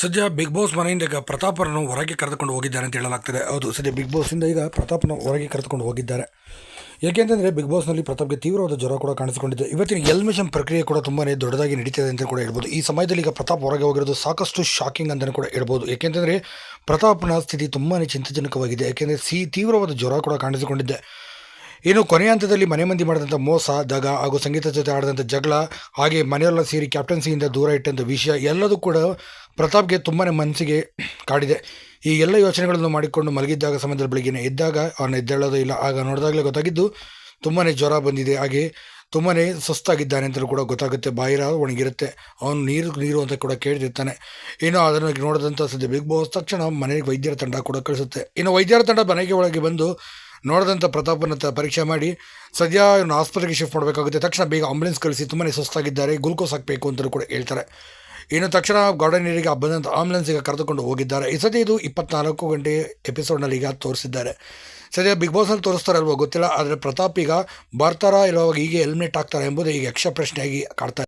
ಸದ್ಯ big boss ಮನೆಯಿಂದ ಈಗ ಪ್ರತಾಪರನ್ನು ಹೊರಗೆ ಕರೆದುಕೊಂಡು ಹೋಗಿದ್ದಾರೆ ಅಂತ ಹೇಳಲಾಗ್ತದೆ. ಹೌದು, ಸದ್ಯ ಬಿಗ್ ಬಾಸಿಂದ ಈಗ ಪ್ರತಾಪ್ನ ಹೊರಗೆ ಕರೆದುಕೊಂಡು ಹೋಗಿದ್ದಾರೆ. ಏಕೆಂತಂದರೆ ಬಿಗ್ ಬಾಸ್ನಲ್ಲಿ ಪ್ರತಾಪ್ಗೆ ತೀವ್ರವಾದ ಜ್ವರ ಕೂಡ ಕಾಣಿಸಿಕೊಂಡಿದೆ. ಇವತ್ತಿನ ಎಲ್ಮಿಷನ್ ಪ್ರಕ್ರಿಯೆ ಕೂಡ ತುಂಬಾ ದೊಡ್ಡದಾಗಿ ನಡೀತಿದೆ ಅಂತ ಕೂಡ ಹೇಳ್ಬೋದು. ಈ ಸಮಯದಲ್ಲಿ ಈಗ ಪ್ರತಾಪ್ ಹೊರಗೆ ಹೋಗಿರೋದು ಸಾಕಷ್ಟು ಶಾಕಿಂಗ್ ಅಂತಲೇ ಕೂಡ ಹೇಳ್ಬೋದು. ಏಕೆಂತಂದರೆ ಪ್ರತಾಪ್ನ ಸ್ಥಿತಿ ತುಂಬಾ ಚಿಂತಾಜನಕವಾಗಿದೆ. ಏಕೆಂದರೆ ಸಿ ತೀವ್ರವಾದ ಜ್ವರ ಕೂಡ ಕಾಣಿಸಿಕೊಂಡಿದೆ. ಇನ್ನು ಕೊನೆಯ ಹಂತದಲ್ಲಿ ಮನೆ ಮಂದಿ ಮಾಡಿದಂಥ ಮೋಸ, ದಗ ಹಾಗೂ ಸಂಗೀತ ಜೊತೆ ಆಡಿದಂಥ ಜಗಳ, ಹಾಗೆ ಮನೆಯೆಲ್ಲ ಸೇರಿ ಕ್ಯಾಪ್ಟನ್ಸಿಯಿಂದ ದೂರ ಇಟ್ಟಂಥ ವಿಷಯ ಎಲ್ಲದೂ ಕೂಡ ಪ್ರತಾಪ್ಗೆ ತುಂಬಾ ಮನಸ್ಸಿಗೆ ಕಾಡಿದೆ. ಈ ಎಲ್ಲ ಯೋಚನೆಗಳನ್ನು ಮಾಡಿಕೊಂಡು ಮಲಗಿದ್ದಾಗ, ಸಮಯದಲ್ಲಿ ಬೆಳಗ್ಗೆ ಎದ್ದಾಗ, ಅವನು ಎದ್ದೇಳೋದು ಇಲ್ಲ, ಆಗ ನೋಡಿದಾಗಲೇ ಗೊತ್ತಾಗಿದ್ದು ತುಂಬಾ ಜ್ವರ ಬಂದಿದೆ, ಹಾಗೆ ತುಂಬಾ ಸುಸ್ತಾಗಿದ್ದಾನೆ ಅಂತಲೂ ಕೂಡ ಗೊತ್ತಾಗುತ್ತೆ ಬಾಯಿರ ಒಣಗಿರುತ್ತೆ, ಅವನು ನೀರು ನೀರು ಅಂತ ಕೂಡ ಕೇಳ್ತಿರ್ತಾನೆ ಇನ್ನು ಅದನ್ನು ನೋಡಿದಂಥ ಸದ್ಯ ಬಿಗ್ ಬಾಸ್ ತಕ್ಷಣ ಮನೆಗೆ ವೈದ್ಯರ ತಂಡ ಕೂಡ ಕಳಿಸುತ್ತೆ. ಇನ್ನು ವೈದ್ಯರ ತಂಡ ಮನೆಗೆ ಒಳಗೆ ಬಂದು ನೋಡಿದಂಥ ಪ್ರತಾಪನ ಪರೀಕ್ಷೆ ಮಾಡಿ, ಸದ್ಯ ಇವ್ನ ಆಸ್ಪತ್ರೆಗೆ ಶಿಫ್ಟ್ ಮಾಡಬೇಕಾಗುತ್ತೆ. ತಕ್ಷಣ ಬೇಗ ಆಂಬುಲೆನ್ಸ್ ಕಳಿಸಿ ತುಂಬಾ ಸುಸ್ತಾಗಿದ್ದಾರೆ ಗ್ಲೂಕೋಸ್ ಹಾಕಬೇಕು ಅಂತಲೂ ಕೂಡ ಹೇಳ್ತಾರೆ. ಇನ್ನು ತಕ್ಷಣ ಗಾರ್ಡನ್ ಏರಿಯಾಗೆ ಬಂದಂಥ ಈಗ ಕರೆದುಕೊಂಡು ಹೋಗಿದ್ದಾರೆ. ಈ ಸದ್ಯ ಇದು ಇಪ್ಪತ್ನಾಲ್ಕು ಗಂಟೆ ಎಪಿಸೋಡ್ನಲ್ಲಿ ಈಗ ತೋರಿಸಿದ್ದಾರೆ. ಸದ್ಯ ಬಿಗ್ ಬಾಸ್ನಲ್ಲಿ ತೋರಿಸ್ತಾರಲ್ವೋ ಗೊತ್ತಿಲ್ಲ, ಆದರೆ ಪ್ರತಾಪ್ ಈಗ ಬರ್ತಾರಾ ಇಲ್ಲವಾಗ ಹೀಗೆ ಹೆಲ್ಮೆಟ್ ಹಾಕ್ತಾರೆ ಎಂಬುದು ಈಗ ಯಕ್ಷ ಪ್ರಶ್ನೆಯಾಗಿ ಕಾಡ್ತಾ